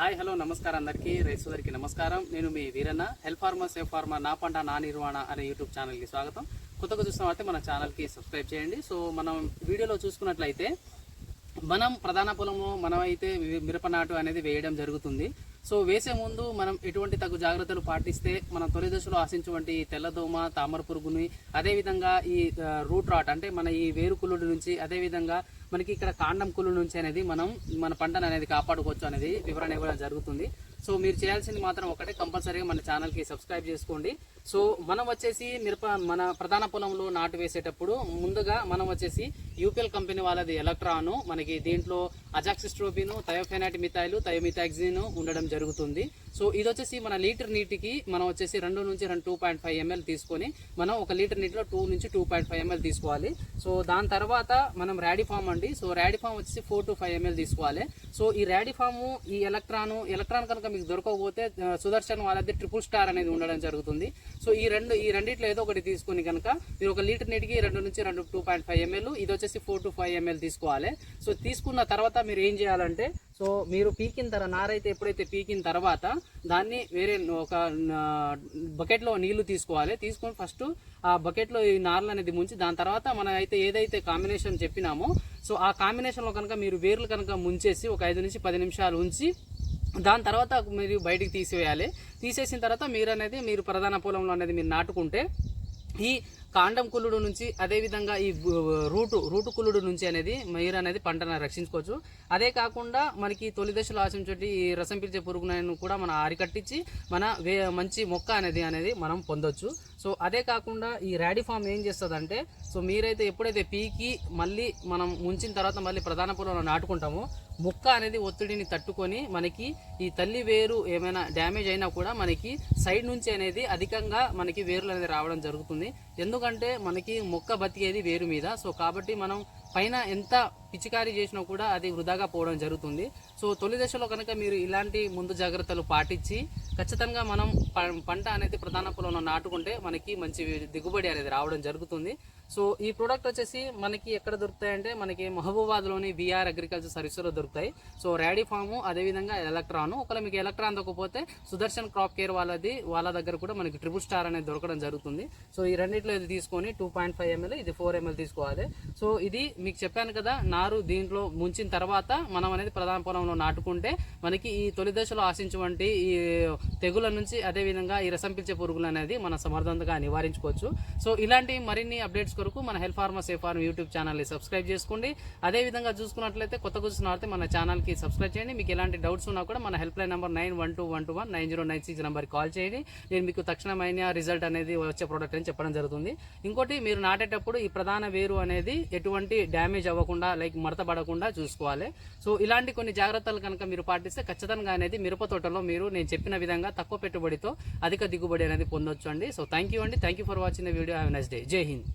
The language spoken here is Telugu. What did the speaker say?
హాయ్ హలో నమస్కారం అందరికీ. రైతు సోదరికి నమస్కారం. నేను మీ Veeranna. Help farmer safe farmer నా పంట నా నిర్వహణ అనే యూట్యూబ్ ఛానల్కి స్వాగతం. కొత్తగా చూసినట్లయితే మన ఛానల్కి సబ్స్క్రైబ్ చేయండి. సో మనం వీడియోలో చూసుకున్నట్లయితే మనం ప్రధాన పొలంలో మనం అయితే మిరప నాటు అనేది వేయడం జరుగుతుంది. సో వేసే ముందు మనం ఎటువంటి తగు జాగ్రత్తలు పాటిస్తే మనం తొలి దశలో ఆశించువంటి తెల్లదోమ తామర పురుగుని అదేవిధంగా ఈ రూట్ రాట్ అంటే మన ఈ వేరు కుళ్ళుడి నుంచి అదేవిధంగా మనకి ఇక్కడ కాండం కుళ్ళు నుంచి అనేది మనం మన పంటను అనేది కాపాడుకోవచ్చు అనేది వివరణ ఇవ్వడం జరుగుతుంది. సో మీరు చేయాల్సింది మాత్రం ఒకటే కంపల్సరీగా మన ఛానల్కి సబ్స్క్రైబ్ చేసుకోండి. సో మనం వచ్చేసి మిరప మన ప్రధాన పొలంలో నాటు వేసేటప్పుడు ముందుగా మనం వచ్చేసి యూపీఎల్ కంపెనీ వాళ్ళది ఎలక్ట్రాను మనకి దీంట్లో అజాక్సిస్ట్రోపిన్ థయోఫెనాట్ మిథాయిలు థయోమిథాక్సిన్ ఉండడం జరుగుతుంది. సో ఇది వచ్చేసి మన లీటర్ నీటికి మనం వచ్చేసి రెండు నుంచి రెండు టూ పాయింట్ ఫైవ్ ఎంఎల్ తీసుకొని మనం ఒక లీటర్ నీటిలో టూ నుంచి టూ పాయింట్ ఫైవ్ ఎంఎల్ తీసుకోవాలి. సో దాని తర్వాత మనం ర్యాడీఫామ్ అండి. సో ర్యాడీఫామ్ వచ్చేసి ఫోర్ టు ఫైవ్ ఎంఎల్ తీసుకోవాలి. సో ఈ ర్యాడీఫాము ఈ ఎలక్ట్రాను ఎలక్ట్రాన్ కనుక మీకు దొరకకపోతే సుదర్శన్ వాళ్ళది ట్రిపుల్ స్టార్ అనేది ఉండడం జరుగుతుంది. సో ఈ రెండు ఈ రెండిట్లో ఏదో ఒకటి తీసుకుని కనుక మీరు ఒక లీటర్ నీటికి రెండు నుంచి రెండు టూ పాయింట్ ఫైవ్ ఎంఎల్ ఇది వచ్చేసి ఫోర్ టు ఫైవ్ ఎంఎల్ తీసుకోవాలి. సో తీసుకున్న తర్వాత మీరు ఏం చేయాలంటే సో మీరు పీకిన తర్వాత నారైతే ఎప్పుడైతే పీకిన తర్వాత దాన్ని వేరే ఒక బకెట్లో నీళ్ళు తీసుకోవాలి. తీసుకొని ఫస్ట్ ఆ బకెట్లో ఈ నార్లు అనేది ముంచి దాని తర్వాత మనం అయితే ఏదైతే కాంబినేషన్ చెప్పినామో సో ఆ కాంబినేషన్లో కనుక మీరు వేర్లు కనుక ముంచేసి ఒక ఐదు నుంచి పది నిమిషాలు ఉంచి దాని తర్వాత మీరు బయటికి తీసివేయాలి తీసేసిన తర్వాత మీరు అనేది మీరు ప్రధాన పొలంలో అనేది మీరు నాటుకుంటే ఈ కాండం కుళ్ళుడు నుంచి అదేవిధంగా ఈ రూటు రూటు కుళ్ళుడు నుంచి అనేది మీరు అనేది పంటను రక్షించుకోవచ్చు. అదే కాకుండా మనకి తొలి దశలో ఆశించేటి ఈ రసం పిలిచే పురుగులను కూడా మనం అరికట్టించి మన వే మంచి మొక్క అనేది అనేది మనం పొందొచ్చు. సో అదే కాకుండా ఈ ర్యాడీ ఫామ్ ఏం చేస్తుందంటే సో మీరైతే ఎప్పుడైతే పీకి మళ్ళీ మనం ముంచిన తర్వాత మళ్ళీ ప్రధాన పొలంలో నాటుకుంటామో ముక్క అనేది ఒత్తిడిని తట్టుకొని మనకి ఈ తల్లి వేరు ఏమైనా డ్యామేజ్ అయినా కూడా మనకి సైడ్ నుంచి అనేది అధికంగా మనకి వేర్లు అనేది రావడం జరుగుతుంది. ఎందుకంటే మనకి మొక్క బతికేది వేరు మీద. సో కాబట్టి మనం పైన ఎంత పిచికారీ చేసినా కూడా అది వృధాగా పోవడం జరుగుతుంది. సో తొలి దశలో కనుక మీరు ఇలాంటి ముందు జాగ్రత్తలు పాటించి ఖచ్చితంగా మనం ప- పంట అనేది ప్రధాన పొలంలో నాటుకుంటే మనకి మంచి దిగుబడి అనేది రావడం జరుగుతుంది. సో ఈ ప్రోడక్ట్ వచ్చేసి మనకి ఎక్కడ దొరుకుతాయంటే మనకి మహబూబాద్లోని బీఆర్ అగ్రికల్చర్ సర్వీస్లో దొరుకుతాయి. సో ర్యాడీ ఫాము అదేవిధంగా ఎలక్ట్రాను. ఒకవేళ మీకు ఎలక్ట్రాన్ దొరకపోతే సుదర్శన్ క్రాప్ కేర్ వాళ్ళది వాళ్ళ దగ్గర కూడా మనకి ట్రిపుల్ స్టార్ అనేది దొరకడం జరుగుతుంది. సో ఈ రెండిట్లో ఇది తీసుకొని టూ పాయింట్ ఫైవ్ ఎంఎల్ ఇది ఫోర్ ఎంఎల్ తీసుకోవాలి. సో ఇది మీకు చెప్పాను కదా నారు దీంట్లో ముంచిన తర్వాత మనం అనేది ప్రధాన పొలంలో నాటుకుంటే మనకి ఈ తొలి దశలో ఆశించువంటి ఈ తెగుల నుంచి అదేవిధంగా ఈ రసం పిలిచే పురుగులు అనేది మనం సమర్థవంతంగా నివారించుకోవచ్చు. సో ఇలాంటి మరిన్ని అప్డేట్స్ కొరకు మన help farmer safe farm YouTube ఛానల్ని సబ్స్క్రైబ్ చేసుకోండి. అదేవిధంగా చూసుకున్నట్లయితే కొత్త చూస్తున్నట్లయితే మన ఛానల్కి సబ్స్క్రైబ్ చేయండి. మీకు ఎలాంటి డౌట్స్ ఉన్నా కూడా మన helpline number nine one two one two one nine zero nine six నెంబర్కి కాల్ చేయండి. నేను మీకు తక్షణమైన రిజల్ట్ అనేది వచ్చే ప్రోడక్ట్ అని చెప్పడం జరుగుతుంది. ఇంకోటి మీరు నాటేటప్పుడు ఈ ప్రధాన వేరు అనేది ఎటువంటి డ్యామేజ్ అవ్వకుండా లైక్ మడత పడకుండా చూసుకోవాలి. సో ఇలాంటి కొన్ని జాగ్రత్తలు కనుక మీరు పాటిస్తే ఖచ్చితంగా అనేది మిరప తోటలో మీరు నేను చెప్పిన విధంగా తక్కువ పెట్టుబడితో అధిక దిగుబడి అనేది పొందొచ్చు అండి సో థ్యాంక్ యూ అండి. Thank you for watching the video. Have next day. Jai Hind.